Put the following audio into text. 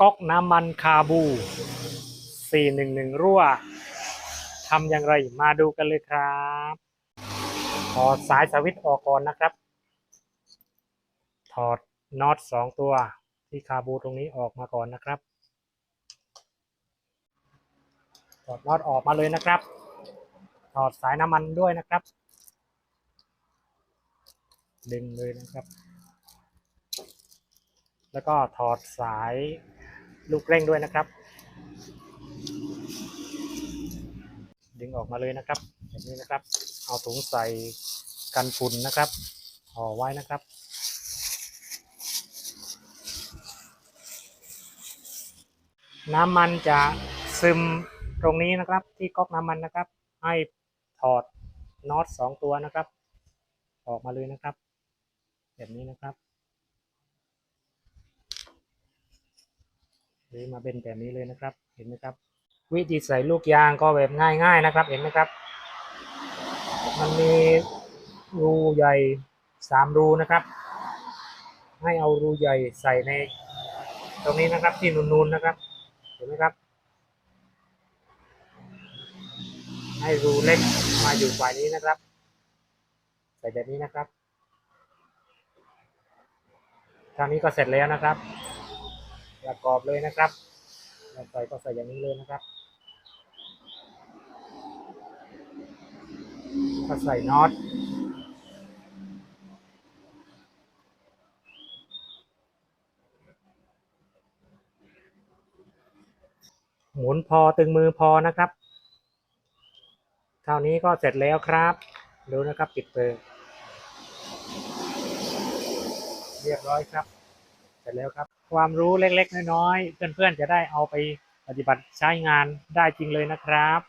ก๊อกน้ำมันคาบู 411 รั่วทำอย่างไรมาดูกันเลยครับถอดสายสวิตช์ออกก่อนนะครับ ถอดน็อตสองตัวที่คาบูตรงนี้ออกมาก่อนนะครับ ถอดน็อตออกมาเลยนะครับ ถอดสายน้ำมันด้วยนะครับ ดึงเลยนะครับ แล้วก็ถอดสาย ลูกเร่งด้วยนะครับ ดึงออกมาเลยนะครับแบบนี้นะครับ เอาถุงใส่กันฝุ่นนะครับห่อไว้นะครับน้ำมันจะซึมตรงนี้นะครับ ที่ก๊อกน้ำมันนะครับ ให้ถอดน็อตสองตัวนะครับ ออกมาเลยนะครับ แบบนี้นะครับ หรือมาเป็นแบบนี้เลยนะครับ เห็นไหมครับ วิธีใส่ลูกยางก็แบบง่าย ๆนะครับ เห็นไหมครับ มันมีรูใหญ่สามรูนะครับ ให้เอารูใหญ่ใส่ในตรงนี้นะครับที่นูนๆนะครับ เห็นไหมครับ ให้รูเล็กมาอยู่ฝ่ายนี้นะครับ ใส่แบบนี้นะครับทางนี้ก็เสร็จแล้วนะครับ ประกอบเลยนะครับเราใส่ก็ใส่อย่างนี้เลยนะครับก็ใส่น็อตหมุนพอตึงมือพอนะครับเท่านี้ก็เสร็จแล้วครับดูนะครับปิดเปิดเรียบร้อยครับ ไปแล้วครับ ความรู้เล็กๆ น้อยๆ เพื่อนๆ จะได้เอาไปปฏิบัติใช้งานได้จริงเลยนะครับ